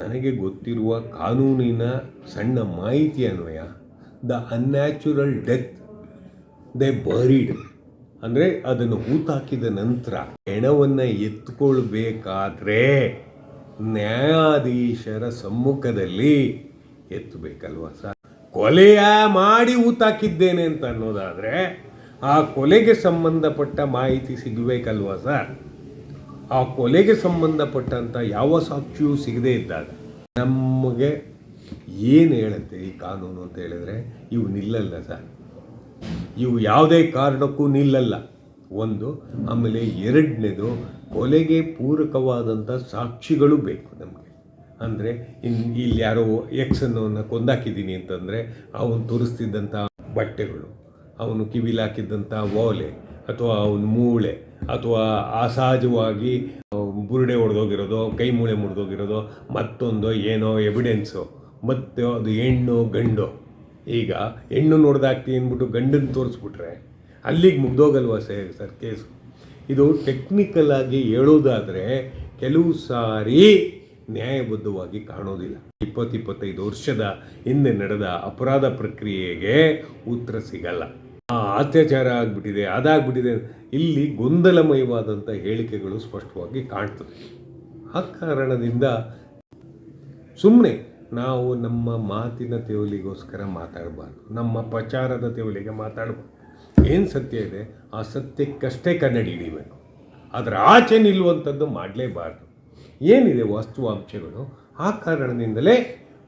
ನನಗೆ ಗೊತ್ತಿರುವ ಕಾನೂನಿನ ಸಣ್ಣ ಮಾಹಿತಿ ಅನ್ವಯ the unnatural death the buried ಅಂದರೆ ಅದನ್ನು ಹೂತಾಕಿದ ನಂತರ ಹೆಣವನ್ನು ಎತ್ಕೊಳ್ಬೇಕಾದ್ರೆ ನ್ಯಾಯಾಧೀಶರ ಸಮ್ಮುಖದಲ್ಲಿ ಎತ್ತಬೇಕಲ್ವ ಸರ್? ಕೊಲೆಯ ಮಾಡಿ ಹೂತಾಕಿದ್ದೇನೆ ಅಂತ ಅನ್ನೋದಾದರೆ ಆ ಕೊಲೆಗೆ ಸಂಬಂಧಪಟ್ಟ ಮಾಹಿತಿ ಸಿಗಬೇಕಲ್ವ ಸರ್? ಆ ಕೊಲೆಗೆ ಸಂಬಂಧಪಟ್ಟಂಥ ಯಾವ ಸಾಕ್ಷಿಯೂ ಸಿಗದೇ ಇದ್ದಾಗ ನಮಗೆ ಏನು ಹೇಳುತ್ತೆ ಈ ಕಾನೂನು ಅಂತ ಹೇಳಿದ್ರೆ ಇವು ನಿಲ್ಲಲ್ಲ ಸರ್. ಇವು ಯಾವುದೇ ಕಾರಣಕ್ಕೂ ನಿಲ್ಲಲ್ಲ. ಒಂದು, ಆಮೇಲೆ ಎರಡನೇದು ಕೊಲೆಗೆ ಪೂರಕವಾದಂಥ ಸಾಕ್ಷಿಗಳು ಬೇಕು ನಮಗೆ. ಅಂದರೆ ಇನ್ನು ಇಲ್ಲಿ ಯಾರೋ ಎಕ್ಸ್ ಅನ್ನೋನ್ನ ಕೊಂದಾಕಿದ್ದೀನಿ ಅಂತಂದರೆ ಅವನು ತೋರಿಸ್ತಿದ್ದಂಥ ಬಟ್ಟೆಗಳು, ಅವನು ಕಿವಿಲಾಕಿದ್ದಂಥ ಓಲೆ ಅಥವಾ ಅವನ ಮೂಳೆ ಅಥವಾ ಅಸಹಜವಾಗಿ ಬುರುಡೆ ಹೊಡೆದೋಗಿರೋದು ಕೈ ಮೂಳೆ ಮುರಿದೋಗಿರೋದು, ಮತ್ತೊಂದು ಏನೋ ಎವಿಡೆನ್ಸು ಮತ್ತು ಅದು ಹೆಣ್ಣು ಗಂಡು. ಈಗ ಹೆಣ್ಣು ನೋಡ್ದಾಕ್ತಿ ಅಂದ್ಬಿಟ್ಟು ಗಂಡನ್ನು ತೋರಿಸ್ಬಿಟ್ರೆ ಅಲ್ಲಿಗೆ ಮುಗ್ದೋಗಲ್ವಾ ಸರ್ ಸರ್ ಕೇಸು? ಇದು ಟೆಕ್ನಿಕಲ್ ಆಗಿ ಹೇಳೋದಾದರೆ ಕೆಲವು ಸಾರಿ ನ್ಯಾಯಬದ್ಧವಾಗಿ ಕಾಣೋದಿಲ್ಲ. ಇಪ್ಪತ್ತು ಇಪ್ಪತ್ತೈದು ವರ್ಷದ ಹಿಂದೆ ನಡೆದ ಅಪರಾಧ ಪ್ರಕ್ರಿಯೆಗೆ ಉತ್ತರ ಸಿಗಲ್ಲ. ಅತ್ಯಾಚಾರ ಆಗಿಬಿಟ್ಟಿದೆ, ಅದಾಗ್ಬಿಟ್ಟಿದೆ. ಇಲ್ಲಿ ಗೊಂದಲಮಯವಾದಂಥ ಹೇಳಿಕೆಗಳು ಸ್ಪಷ್ಟವಾಗಿ ಕಾಣ್ತದೆ ಆ ಕಾರಣದಿಂದ ಸುಮ್ಮನೆ ನಾವು ನಮ್ಮ ಮಾತಿನ ತೆವಲಿಗೋಸ್ಕರ ಮಾತಾಡಬಾರ್ದು, ನಮ್ಮ ಪ್ರಚಾರದ ತೆವಲಿಗೆ ಮಾತಾಡಬಾರ್ದು. ಏನು ಸತ್ಯ ಇದೆ? ಆ ಸತ್ಯಕ್ಕಷ್ಟೇ ಕನ್ನಡಿ ಹಿಡಿಬೇಕು. ಅದರ ಆಚೆ ನಿಲ್ಲುವಂಥದ್ದು ಮಾಡಲೇಬಾರ್ದು. ಏನಿದೆ ವಾಸ್ತವಾಂಶಗಳು? ಆ ಕಾರಣದಿಂದಲೇ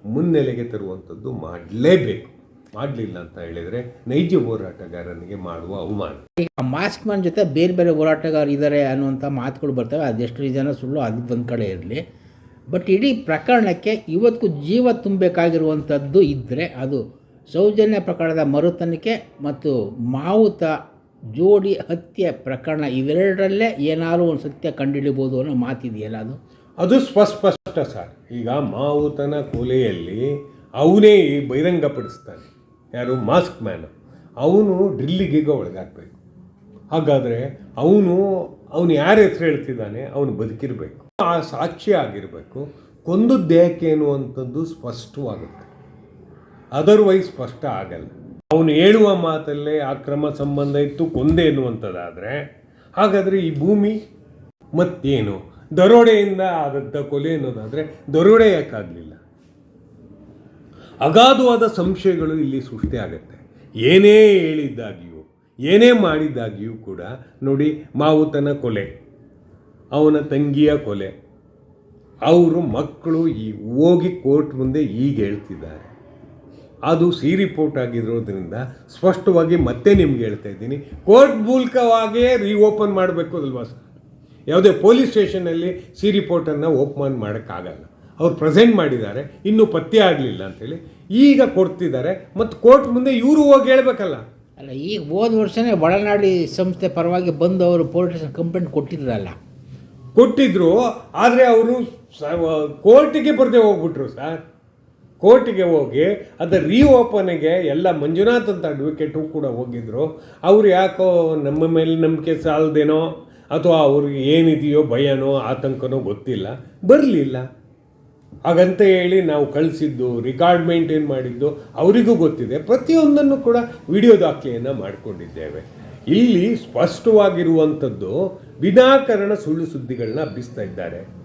ಮುನ್ನೆಲೆಗೆ ತರುವಂಥದ್ದು ಮಾಡಲೇಬೇಕು. ಮಾಡಲಿಲ್ಲ ಅಂತ ಹೇಳಿದರೆ ನೈಜ ಹೋರಾಟಗಾರನಿಗೆ ಮಾಡುವ ಅವಮಾನ. ಈಗ ಮಾಸ್ಕ್ ಮ್ಯಾನ್ ಜೊತೆ ಬೇರೆ ಬೇರೆ ಹೋರಾಟಗಾರರು ಇದ್ದಾರೆ ಅನ್ನುವಂಥ ಮಾತುಗಳು ಬರ್ತವೆ. ಅದೆಷ್ಟು ಜನ ಸುಳ್ಳು ಅದು ಒಂದು ಕಡೆ ಇರಲಿ. ಬಟ್ ಇಡೀ ಪ್ರಕರಣಕ್ಕೆ ಇವತ್ತು ಜೀವ ತುಂಬಬೇಕಾಗಿರುವಂಥದ್ದು ಇದ್ದರೆ ಅದು ಸೌಜನ್ಯ ಪ್ರಕರಣದ ಮರುತನಿಕೆ ಮತ್ತು ಮಾವುತ ಜೋಡಿ ಹತ್ಯೆ ಪ್ರಕರಣ ಇವೆರಡರಲ್ಲೇ ಏನಾದರೂ ಒಂದು ಸತ್ಯ ಕಂಡುಹಿಡಿಬೋದು ಅನ್ನೋ ಮಾತಿದೆಯಲ್ಲ ಅದು? ಅದು ಸ್ಪಷ್ಟ ಸರ್. ಈಗ ಮಾವುತನ ಕೊಲೆಯಲ್ಲಿ ಅವನೇ ಬಹಿರಂಗಪಡಿಸ್ತಾನೆ ಯಾರು ಮಾಸ್ಕ್ ಮ್ಯಾನ್. ಅವನು ಡ್ರಿಲ್ಲಿಗೆ ಒಳಗಾಗಬೇಕು. ಹಾಗಾದರೆ ಅವನು ಅವನು ಯಾರ ಹೆಸರು ಹೇಳ್ತಿದ್ದಾನೆ, ಅವನು ಬದುಕಿರಬೇಕು. ಆ ಸಾಕ್ಷಿ ಆಗಿರಬೇಕು. ಕೊಂದದ್ದೇಕೆ ಅನ್ನುವಂಥದ್ದು ಸ್ಪಷ್ಟವಾಗುತ್ತೆ. ಅದರ್ವೈಸ್ ಸ್ಪಷ್ಟ ಆಗಲ್ಲ. ಅವನು ಹೇಳುವ ಮಾತಲ್ಲೇ ಅಕ್ರಮ ಸಂಬಂಧ ಇತ್ತು, ಕೊಂದೆ ಎನ್ನುವಂಥದ್ದಾದರೆ ಹಾಗಾದರೆ ಈ ಭೂಮಿ ಮತ್ತೇನು? ದರೋಡೆಯಿಂದ ಆದದ್ದ ಕೊಲೆ ಅನ್ನೋದಾದರೆ ದರೋಡೆ ಯಾಕಾಗಲಿಲ್ಲ? ಅಗಾಧವಾದ ಸಂಶಯಗಳು ಇಲ್ಲಿ ಸೃಷ್ಟಿ ಆಗುತ್ತೆ. ಏನೇ ಹೇಳಿದ್ದಾಗಿಯೂ, ಏನೇ ಮಾಡಿದ್ದಾಗಿಯೂ ಕೂಡ ನೋಡಿ ಮಾವುತನ ಕೊಲೆ, ಅವನ ತಂಗಿಯ ಕೊಲೆ. ಅವರು ಮಕ್ಕಳು ಈ ಹೋಗಿ ಕೋರ್ಟ್ ಮುಂದೆ ಈಗ ಹೇಳ್ತಿದ್ದಾರೆ. ಅದು ಸಿ ರಿಪೋರ್ಟ್ ಆಗಿರೋದ್ರಿಂದ ಸ್ಪಷ್ಟವಾಗಿ ಮತ್ತೆ ನಿಮ್ಗೆ ಹೇಳ್ತಾ ಇದ್ದೀನಿ. ಕೋರ್ಟ್ ಮೂಲಕವಾಗಿಯೇ ರೀಓಪನ್ ಮಾಡಬೇಕು ಅಲ್ವಾ ಸರ್? ಯಾವುದೇ ಪೊಲೀಸ್ ಸ್ಟೇಷನಲ್ಲಿ ಸಿ ರಿಪೋರ್ಟನ್ನು ಓಪನ್ ಮಾಡೋಕ್ಕಾಗಲ್ಲ. ಅವ್ರು ಪ್ರೆಸೆಂಟ್ ಮಾಡಿದ್ದಾರೆ ಇನ್ನೂ ಪತ್ತೆ ಆಗಲಿಲ್ಲ ಅಂತೇಳಿ ಈಗ ಕೊಡ್ತಿದ್ದಾರೆ. ಮತ್ತು ಕೋರ್ಟ್ ಮುಂದೆ ಇವರು ಹೋಗಿ ಹೇಳ್ಬೇಕಲ್ಲ. ಅಲ್ಲ ಈಗ ಹೋದ ವರ್ಷನೇ ಒಳನಾಡಿ ಸಂಸ್ಥೆ ಪರವಾಗಿ ಬಂದು ಅವರು ಪೊಲೀಸ್ ಕಂಪ್ಲೇಂಟ್ ಕೊಟ್ಟಿದ್ರಲ್ಲ. ಕೊಟ್ಟಿದ್ರು ಆದರೆ ಅವರು ಕೋರ್ಟಿಗೆ ಬರದೆ ಹೋಗ್ಬಿಟ್ರು ಸರ್. ಕೋರ್ಟಿಗೆ ಹೋಗಿ ಅದರ ರೀಓಪನಿಗೆ ಎಲ್ಲ ಮಂಜುನಾಥ್ ಅಂತ ಅಡ್ವೊಕೇಟು ಕೂಡ ಹೋಗಿದ್ರು. ಅವ್ರು ಯಾಕೋ ನಮ್ಮ ಮೇಲೆ ನಂಬಿಕೆ ಸಾಲದೇನೋ ಅಥವಾ ಅವ್ರಿಗೆ ಏನಿದೆಯೋ ಭಯನೋ ಆತಂಕನೋ ಗೊತ್ತಿಲ್ಲ. ಬರಲಿಲ್ಲ. ಹಾಗಂತ ಹೇಳಿ ನಾವು ಕಳಿಸಿದ್ದು ರಿಕಾರ್ಡ್ ಮೇಂಟೈನ್ ಮಾಡಿದ್ದು ಅವರಿಗೂ ಗೊತ್ತಿದೆ. ಪ್ರತಿಯೊಂದನ್ನು ಕೂಡ ವಿಡಿಯೋ ದಾಖಲೆಯನ್ನು ಮಾಡಿಕೊಂಡಿದ್ದೇವೆ. ಇಲ್ಲಿ ಸ್ಪಷ್ಟವಾಗಿರುವಂಥದ್ದು ವಿನಾಕಾರಣ ಸುಳ್ಳು ಸುದ್ದಿಗಳನ್ನ ಹಬ್ಬಿಸ್ತಾ ಇದ್ದಾರೆ.